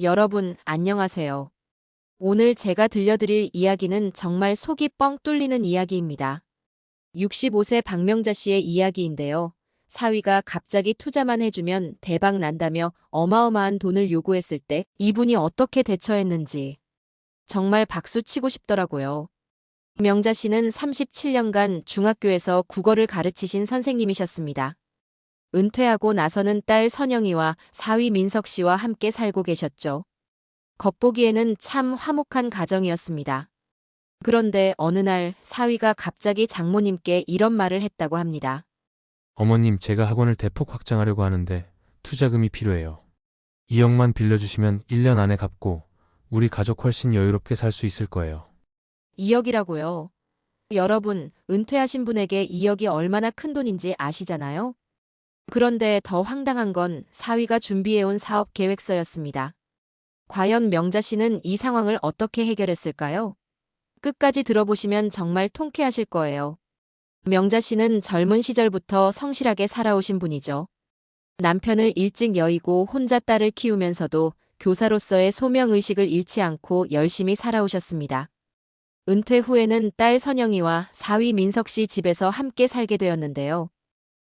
여러분, 안녕하세요. 오늘 제가 들려드릴 이야기는 정말 속이 뻥 뚫리는 이야기입니다. 65세 박명자 씨의 이야기인데요. 사위가 갑자기 투자만 해주면 대박 난다며 어마어마한 돈을 요구했을 때 이분이 어떻게 대처했는지 정말 박수 치고 싶더라고요. 명자 씨는 37년간 중학교에서 국어를 가르치신 선생님이셨습니다. 은퇴하고 나서는 딸 선영이와 사위 민석 씨와 함께 살고 계셨죠. 겉보기에는 참 화목한 가정이었습니다. 그런데 어느 날 사위가 갑자기 장모님께 이런 말을 했다고 합니다. 어머님, 제가 학원을 대폭 확장하려고 하는데 투자금이 필요해요. 2억만 빌려주시면 1년 안에 갚고 우리 가족 훨씬 여유롭게 살 수 있을 거예요. 2억이라고요. 여러분, 은퇴하신 분에게 2억이 얼마나 큰 돈인지 아시잖아요? 그런데 더 황당한 건 사위가 준비해온 사업 계획서였습니다. 과연 명자 씨는 이 상황을 어떻게 해결했을까요? 끝까지 들어보시면 정말 통쾌하실 거예요. 명자 씨는 젊은 시절부터 성실하게 살아오신 분이죠. 남편을 일찍 여의고 혼자 딸을 키우면서도 교사로서의 소명의식을 잃지 않고 열심히 살아오셨습니다. 은퇴 후에는 딸 선영이와 사위 민석 씨 집에서 함께 살게 되었는데요.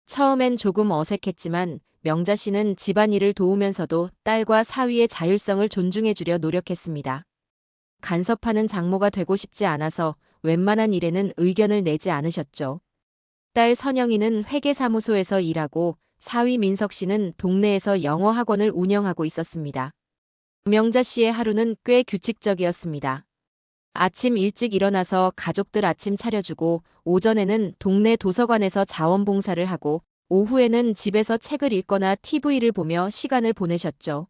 처음엔 조금 어색했지만 명자 씨는 집안일을 도우면서도 딸과 사위의 자율성을 존중해주려 노력했습니다. 간섭하는 장모가 되고 싶지 않아서 웬만한 일에는 의견을 내지 않으셨죠. 딸 선영이는 회계사무소에서 일하고 사위 민석 씨는 동네에서 영어 학원을 운영하고 있었습니다. 명자 씨의 하루는 꽤 규칙적이었습니다. 아침 일찍 일어나서 가족들 아침 차려주고 오전에는 동네 도서관에서 자원봉사를 하고 오후에는 집에서 책을 읽거나 TV를 보며 시간을 보내셨죠.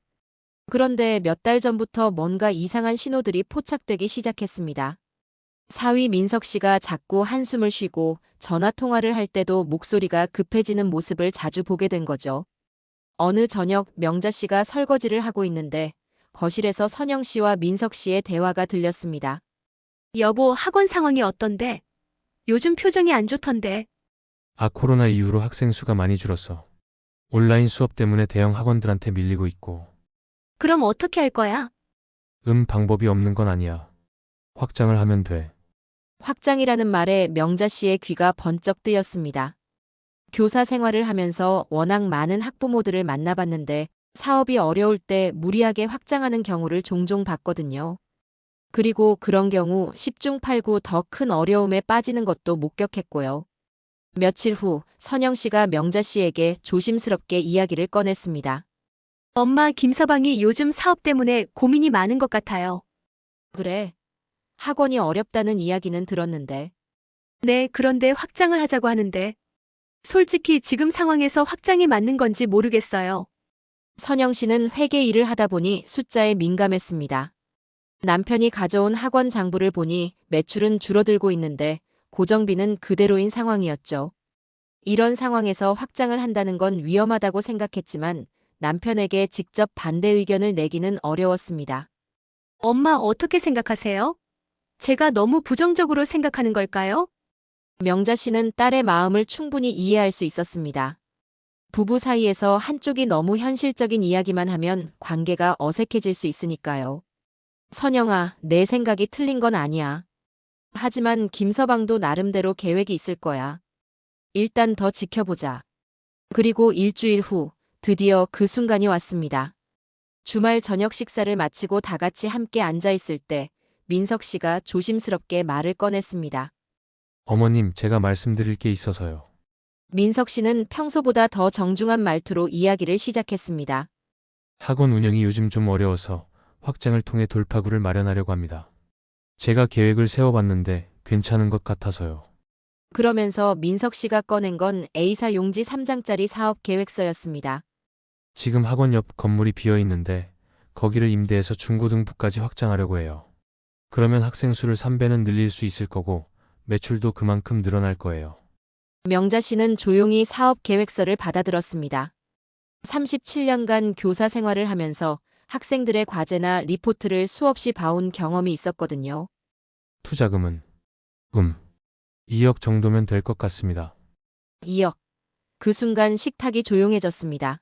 그런데 몇 달 전부터 뭔가 이상한 신호들이 포착되기 시작했습니다. 사위 민석 씨가 자꾸 한숨을 쉬고 전화 통화를 할 때도 목소리가 급해지는 모습을 자주 보게 된 거죠. 어느 저녁 명자 씨가 설거지를 하고 있는데 거실에서 선영 씨와 민석 씨의 대화가 들렸습니다. 여보, 학원 상황이 어떤데? 요즘 표정이 안 좋던데. 아, 코로나 이후로 학생 수가 많이 줄었어. 온라인 수업 때문에 대형 학원들한테 밀리고 있고, 그럼 어떻게 할 거야? 음, 방법이 없는 건 아니야. 확장을 하면 돼. 확장이라는 말에 명자 씨의 귀가 번쩍 뜨였습니다. 교사 생활을 하면서 워낙 많은 학부모들을 만나봤는데 사업이 어려울 때 무리하게 확장하는 경우를 종종 봤거든요. 그리고 그런 경우 10중 8구 더 큰 어려움에 빠지는 것도 목격했고요. 며칠 후 선영 씨가 명자 씨에게 조심스럽게 이야기를 꺼냈습니다. 엄마, 김서방이 요즘 사업 때문에 고민이 많은 것 같아요. 그래. 학원이 어렵다는 이야기는 들었는데 네, 그런데 확장을 하자고 하는데. 솔직히 지금 상황에서 확장이 맞는 건지 모르겠어요. 선영 씨는 회계 일을 하다 보니 숫자에 민감했습니다. 남편이 가져온 학원 장부를 보니 매출은 줄어들고 있는데 고정비는 그대로인 상황이었죠. 이런 상황에서 확장을 한다는 건 위험하다고 생각했지만 남편에게 직접 반대 의견을 내기는 어려웠습니다. 엄마, 어떻게 생각하세요? 제가 너무 부정적으로 생각하는 걸까요? 명자 씨는 딸의 마음을 충분히 이해할 수 있었습니다. 부부 사이에서 한쪽이 너무 현실적인 이야기만 하면 관계가 어색해질 수 있으니까요. 선영아, 내 생각이 틀린 건 아니야. 하지만 김서방도 나름대로 계획이 있을 거야. 일단 더 지켜보자. 그리고 일주일 후 드디어 그 순간이 왔습니다. 주말 저녁 식사를 마치고 다 같이 함께 앉아 있을 때 민석 씨가 조심스럽게 말을 꺼냈습니다. 어머님, 제가 말씀드릴 게 있어서요. 민석 씨는 평소보다 더 정중한 말투로 이야기를 시작했습니다. 학원 운영이 요즘 좀 어려워서 확장을 통해 돌파구를 마련하려고 합니다. 제가 계획을 세워봤는데 괜찮은 것 같아서요. 그러면서 민석 씨가 꺼낸 건 A사 용지 3장짜리 사업 계획서였습니다. 지금 학원 옆 건물이 비어 있는데 거기를 임대해서 중고등부까지 확장하려고 해요. 그러면 학생 수를 3배는 늘릴 수 있을 거고 매출도 그만큼 늘어날 거예요. 명자 씨는 조용히 사업 계획서를 받아들었습니다. 37년간 교사 생활을 하면서 학생들의 과제나 리포트를 수없이 봐온 경험이 있었거든요. 투자금은 음 2억 정도면 될 것 같습니다. 2억. 그 순간 식탁이 조용해졌습니다.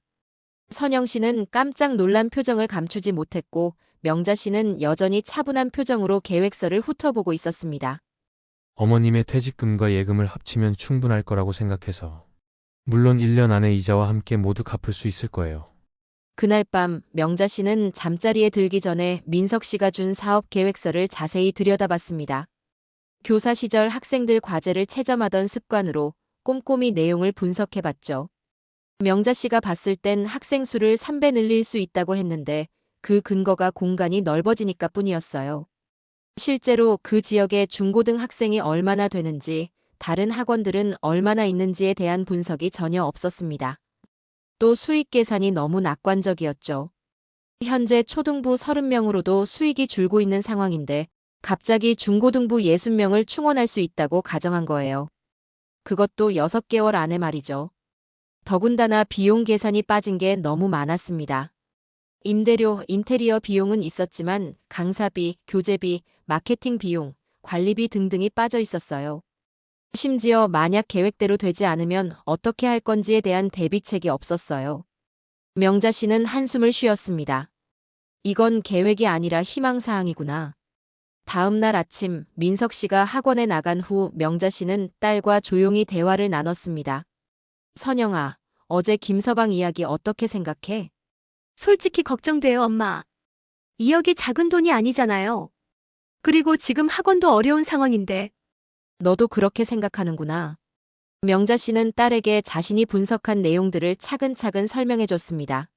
선영 씨는 깜짝 놀란 표정을 감추지 못했고 명자 씨는 여전히 차분한 표정으로 계획서를 훑어보고 있었습니다. 어머님의 퇴직금과 예금을 합치면 충분할 거라고 생각해서. 물론 1년 안에 이자와 함께 모두 갚을 수 있을 거예요. 그날 밤 명자 씨는 잠자리에 들기 전에 민석 씨가 준 사업 계획서를 자세히 들여다봤습니다. 교사 시절 학생들 과제를 채점하던 습관으로 꼼꼼히 내용을 분석해봤죠. 명자 씨가 봤을 땐 학생 수를 3배 늘릴 수 있다고 했는데 그 근거가 공간이 넓어지니까 뿐이었어요. 실제로 그 지역의 중고등 학생이 얼마나 되는지, 다른 학원들은 얼마나 있는지에 대한 분석이 전혀 없었습니다. 또 수익 계산이 너무 낙관적이었죠. 현재 초등부 30명으로도 수익이 줄고 있는 상황인데 갑자기 중고등부 60명을 충원할 수 있다고 가정한 거예요. 그것도 6개월 안에 말이죠. 더군다나 비용 계산이 빠진 게 너무 많았습니다. 임대료, 인테리어 비용은 있었지만 강사비, 교재비, 마케팅 비용, 관리비 등등이 빠져 있었어요. 심지어 만약 계획대로 되지 않으면 어떻게 할 건지에 대한 대비책이 없었어요. 명자 씨는 한숨을 쉬었습니다. 이건 계획이 아니라 희망사항이구나. 다음 날 아침 민석 씨가 학원에 나간 후 명자 씨는 딸과 조용히 대화를 나눴습니다. 선영아, 어제 김서방 이야기 어떻게 생각해? 솔직히 걱정돼요, 엄마. 2억이 작은 돈이 아니잖아요. 그리고 지금 학원도 어려운 상황인데 너도 그렇게 생각하는구나. 명자 씨는 딸에게 자신이 분석한 내용들을 차근차근 설명해 줬습니다.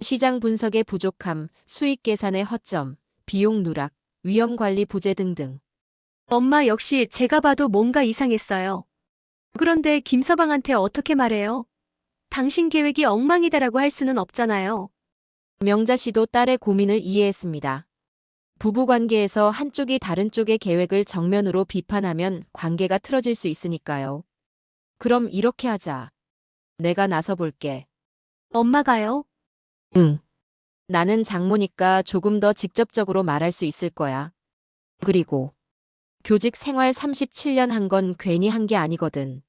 시장 분석의 부족함, 수익 계산의 허점, 비용 누락, 위험 관리 부재 등등. 엄마 역시 제가 봐도 뭔가 이상했어요. 그런데 김서방한테 어떻게 말해요? 당신 계획이 엉망이다라고 할 수는 없잖아요. 명자 씨도 딸의 고민을 이해했습니다. 부부 관계에서 한쪽이 다른 쪽의 계획을 정면으로 비판하면 관계가 틀어질 수 있으니까요. 그럼 이렇게 하자. 내가 나서 볼게. 엄마가요? 응. 나는 장모니까 조금 더 직접적으로 말할 수 있을 거야. 그리고 교직 생활 37년 한 건 괜히 한 게 아니거든.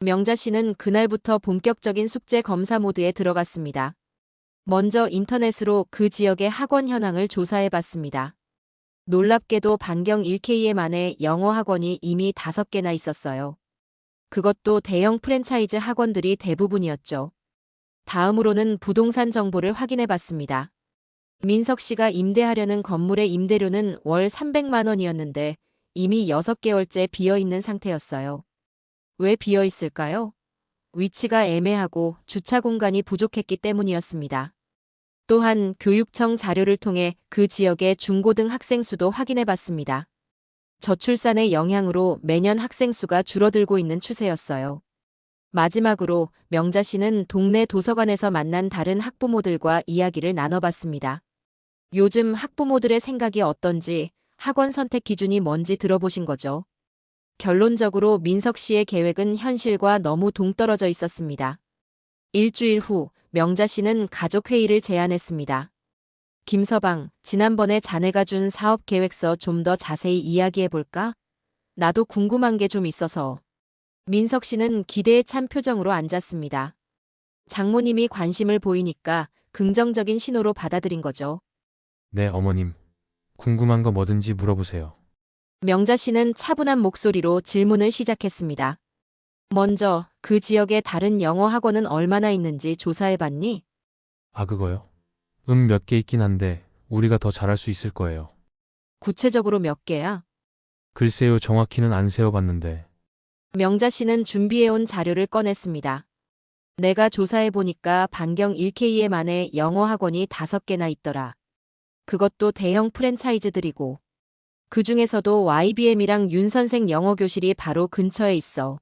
명자 씨는 그날부터 본격적인 숙제 검사 모드에 들어갔습니다. 먼저 인터넷으로 그 지역의 학원 현황을 조사해 봤습니다. 놀랍게도 반경 1K에 만에 영어 학원이 이미 5개나 있었어요. 그것도 대형 프랜차이즈 학원들이 대부분이었죠. 다음으로는 부동산 정보를 확인해 봤습니다. 민석 씨가 임대하려는 건물의 임대료는 월 300만 원이었는데 이미 6개월째 비어 있는 상태였어요. 왜 비어 있을까요? 위치가 애매하고 주차 공간이 부족했기 때문이었습니다. 또한 교육청 자료를 통해 그 지역의 중고등 학생 수도 확인해 봤습니다. 저출산의 영향으로 매년 학생 수가 줄어들고 있는 추세였어요. 마지막으로 명자 씨는 동네 도서관에서 만난 다른 학부모들과 이야기를 나눠봤습니다. 요즘 학부모들의 생각이 어떤지 학원 선택 기준이 뭔지 들어보신 거죠. 결론적으로 민석 씨의 계획은 현실과 너무 동떨어져 있었습니다. 일주일 후 명자 씨는 가족회의를 제안했습니다. 김서방, 지난번에 자네가 준 사업 계획서 좀 더 자세히 이야기해 볼까? 나도 궁금한 게 좀 있어서. 민석 씨는 기대에 찬 표정으로 앉았습니다. 장모님이 관심을 보이니까 긍정적인 신호로 받아들인 거죠. 네, 어머님. 궁금한 거 뭐든지 물어보세요. 명자 씨는 차분한 목소리로 질문을 시작했습니다. 먼저 그 지역의 다른 영어 학원은 얼마나 있는지 조사해 봤니? 아, 그거요? 음, 몇 개 있긴 한데, 우리가 더 잘할 수 있을 거예요. 구체적으로 몇 개야? 글쎄요, 정확히는 안 세어봤는데. 명자 씨는 준비해온 자료를 꺼냈습니다. 내가 조사해 보니까 반경 1K에 만에 영어 학원이 5개나 있더라. 그것도 대형 프랜차이즈들이고. 그 중에서도 YBM이랑 윤 선생 영어 교실이 바로 근처에 있어.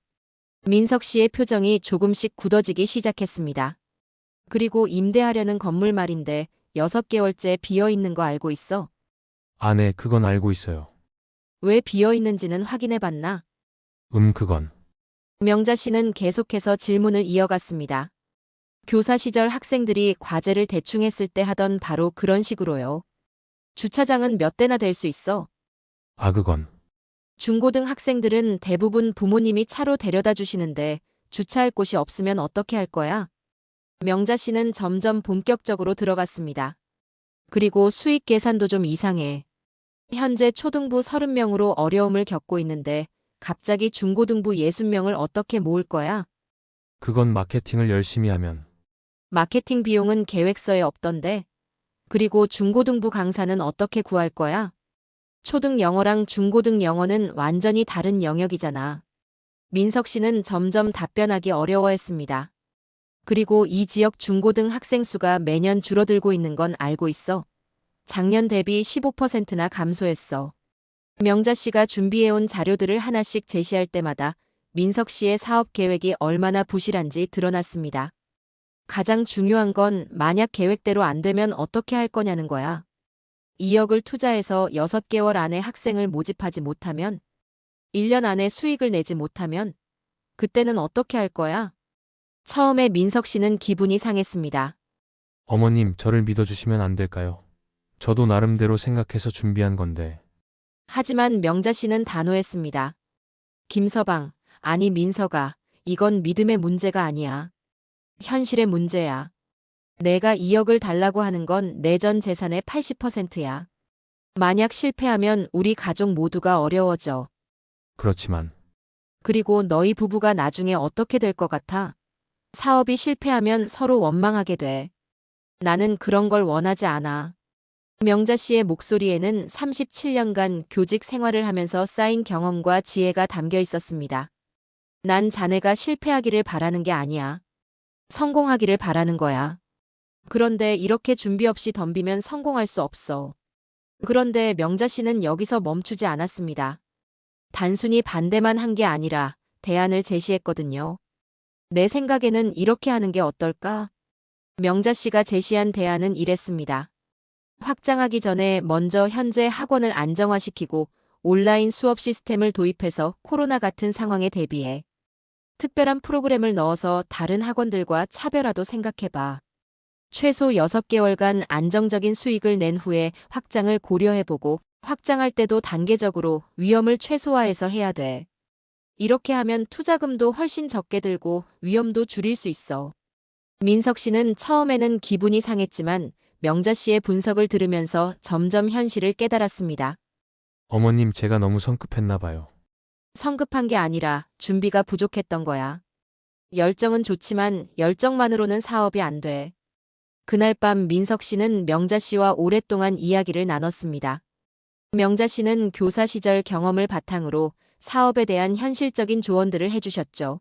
민석 씨의 표정이 조금씩 굳어지기 시작했습니다. 그리고 임대하려는 건물 말인데 6개월째 비어 있는 거 알고 있어? 아, 네, 그건 알고 있어요. 왜 비어 있는지는 확인해 봤나? 음, 그건. 명자 씨는 계속해서 질문을 이어갔습니다. 교사 시절 학생들이 과제를 대충 했을 때 하던 바로 그런 식으로요. 주차장은 몇 대나 될 수 있어? 아, 그건. 중고등 학생들은 대부분 부모님이 차로 데려다 주시는데 주차할 곳이 없으면 어떻게 할 거야? 명자 씨는 점점 본격적으로 들어갔습니다. 그리고 수익 계산도 좀 이상해. 현재 초등부 30명으로 어려움을 겪고 있는데 갑자기 중고등부 60명을 어떻게 모을 거야? 그건 마케팅을 열심히 하면 마케팅 비용은 계획서에 없던데. 그리고 중고등부 강사는 어떻게 구할 거야? 초등 영어랑 중고등 영어는 완전히 다른 영역이잖아. 민석 씨는 점점 답변하기 어려워했습니다. 그리고 이 지역 중고등 학생 수가 매년 줄어들고 있는 건 알고 있어. 작년 대비 15%나 감소했어. 명자 씨가 준비해온 자료들을 하나씩 제시할 때마다 민석 씨의 사업 계획이 얼마나 부실한지 드러났습니다. 가장 중요한 건 만약 계획대로 안 되면 어떻게 할 거냐는 거야. 2억을 투자해서 6개월 안에 학생을 모집하지 못하면, 1년 안에 수익을 내지 못하면, 그때는 어떻게 할 거야? 처음에 민석 씨는 기분이 상했습니다. 어머님 저를 믿어주시면 안 될까요? 저도 나름대로 생각해서 준비한 건데 하지만 명자 씨는 단호했습니다. 김서방, 아니 민서가, 이건 믿음의 문제가 아니야. 현실의 문제야. 내가 2억을 달라고 하는 건 내 전 재산의 80%야. 만약 실패하면 우리 가족 모두가 어려워져. 그렇지만 그리고 너희 부부가 나중에 어떻게 될 것 같아? 사업이 실패하면 서로 원망하게 돼. 나는 그런 걸 원하지 않아. 명자 씨의 목소리에는 37년간 교직 생활을 하면서 쌓인 경험과 지혜가 담겨 있었습니다. 난 자네가 실패하기를 바라는 게 아니야. 성공하기를 바라는 거야. 그런데 이렇게 준비 없이 덤비면 성공할 수 없어. 그런데 명자 씨는 여기서 멈추지 않았습니다. 단순히 반대만 한 게 아니라 대안을 제시했거든요. 내 생각에는 이렇게 하는 게 어떨까? 명자 씨가 제시한 대안은 이랬습니다. 확장하기 전에 먼저 현재 학원을 안정화시키고 온라인 수업 시스템을 도입해서 코로나 같은 상황에 대비해 특별한 프로그램을 넣어서 다른 학원들과 차별화도 생각해봐. 최소 6개월간 안정적인 수익을 낸 후에 확장을 고려해보고 확장할 때도 단계적으로 위험을 최소화해서 해야 돼. 이렇게 하면 투자금도 훨씬 적게 들고 위험도 줄일 수 있어. 민석 씨는 처음에는 기분이 상했지만 명자 씨의 분석을 들으면서 점점 현실을 깨달았습니다. 어머님 제가 너무 성급했나 봐요. 성급한 게 아니라 준비가 부족했던 거야. 열정은 좋지만 열정만으로는 사업이 안 돼. 그날 밤 민석 씨는 명자 씨와 오랫동안 이야기를 나눴습니다. 명자 씨는 교사 시절 경험을 바탕으로 사업에 대한 현실적인 조언들을 해주셨죠.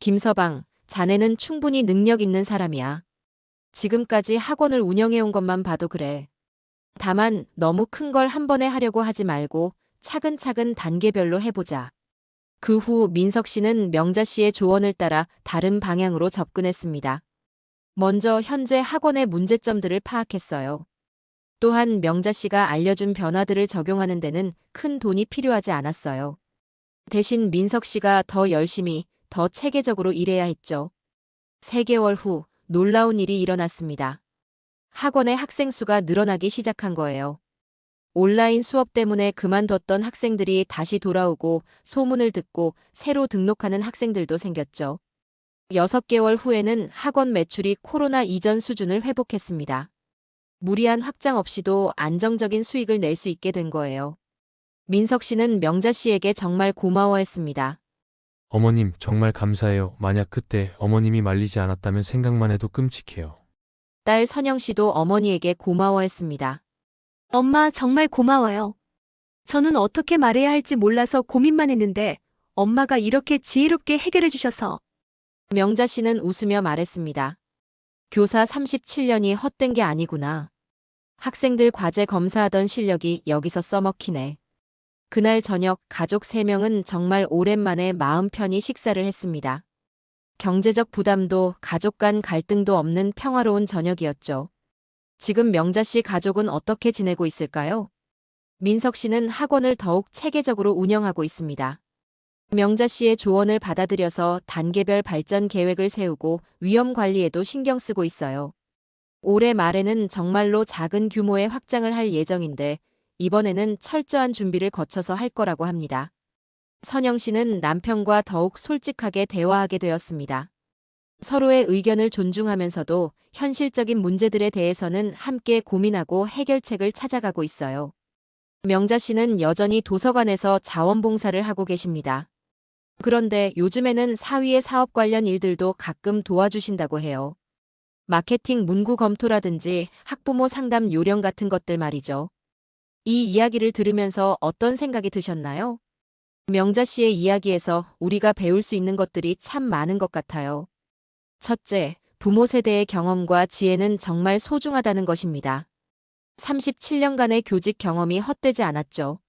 김서방, 자네는 충분히 능력 있는 사람이야. 지금까지 학원을 운영해온 것만 봐도 그래. 다만 너무 큰 걸 한 번에 하려고 하지 말고 차근차근 단계별로 해보자. 그 후 민석 씨는 명자 씨의 조언을 따라 다른 방향으로 접근했습니다. 먼저 현재 학원의 문제점들을 파악했어요. 또한 명자 씨가 알려준 변화들을 적용하는 데는 큰 돈이 필요하지 않았어요. 대신 민석 씨가 더 열심히, 더 체계적으로 일해야 했죠. 3개월 후 놀라운 일이 일어났습니다. 학원의 학생 수가 늘어나기 시작한 거예요. 온라인 수업 때문에 그만뒀던 학생들이 다시 돌아오고 소문을 듣고 새로 등록하는 학생들도 생겼죠. 6개월 후에는 학원 매출이 코로나 이전 수준을 회복했습니다. 무리한 확장 없이도 안정적인 수익을 낼 수 있게 된 거예요. 민석 씨는 명자 씨에게 정말 고마워했습니다. 어머님 정말 감사해요. 만약 그때 어머님이 말리지 않았다면 생각만 해도 끔찍해요. 딸 선영 씨도 어머니에게 고마워했습니다. 엄마 정말 고마워요. 저는 어떻게 말해야 할지 몰라서 고민만 했는데 엄마가 이렇게 지혜롭게 해결해 주셔서 명자 씨는 웃으며 말했습니다. 교사 37년이 헛된 게 아니구나. 학생들 과제 검사하던 실력이 여기서 써먹히네. 그날 저녁 가족 3명은 정말 오랜만에 마음 편히 식사를 했습니다. 경제적 부담도 가족 간 갈등도 없는 평화로운 저녁이었죠. 지금 명자 씨 가족은 어떻게 지내고 있을까요? 민석 씨는 학원을 더욱 체계적으로 운영하고 있습니다. 명자 씨의 조언을 받아들여서 단계별 발전 계획을 세우고 위험 관리에도 신경 쓰고 있어요. 올해 말에는 정말로 작은 규모의 확장을 할 예정인데 이번에는 철저한 준비를 거쳐서 할 거라고 합니다. 선영 씨는 남편과 더욱 솔직하게 대화하게 되었습니다. 서로의 의견을 존중하면서도 현실적인 문제들에 대해서는 함께 고민하고 해결책을 찾아가고 있어요. 명자 씨는 여전히 도서관에서 자원봉사를 하고 계십니다. 그런데 요즘에는 사위의 사업 관련 일들도 가끔 도와주신다고 해요. 마케팅 문구 검토라든지 학부모 상담 요령 같은 것들 말이죠. 이 이야기를 들으면서 어떤 생각이 드셨나요? 명자 씨의 이야기에서 우리가 배울 수 있는 것들이 참 많은 것 같아요. 첫째, 부모 세대의 경험과 지혜는 정말 소중하다는 것입니다. 37년간의 교직 경험이 헛되지 않았죠.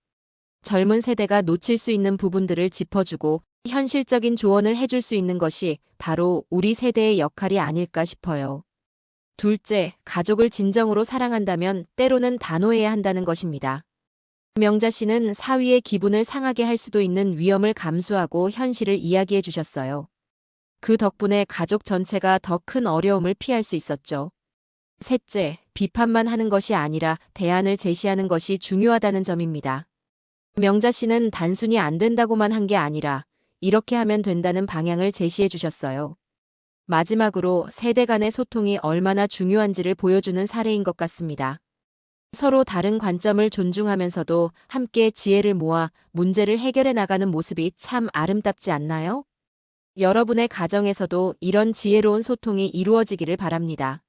젊은 세대가 놓칠 수 있는 부분들을 짚어주고 현실적인 조언을 해줄 수 있는 것이 바로 우리 세대의 역할이 아닐까 싶어요. 둘째, 가족을 진정으로 사랑한다면 때로는 단호해야 한다는 것입니다. 명자 씨는 사위의 기분을 상하게 할 수도 있는 위험을 감수하고 현실을 이야기해 주셨어요. 그 덕분에 가족 전체가 더 큰 어려움을 피할 수 있었죠. 셋째, 비판만 하는 것이 아니라 대안을 제시하는 것이 중요하다는 점입니다. 명자 씨는 단순히 안 된다고만 한 게 아니라 이렇게 하면 된다는 방향을 제시해 주셨어요. 마지막으로 세대 간의 소통이 얼마나 중요한지를 보여주는 사례인 것 같습니다. 서로 다른 관점을 존중하면서도 함께 지혜를 모아 문제를 해결해 나가는 모습이 참 아름답지 않나요? 여러분의 가정에서도 이런 지혜로운 소통이 이루어지기를 바랍니다.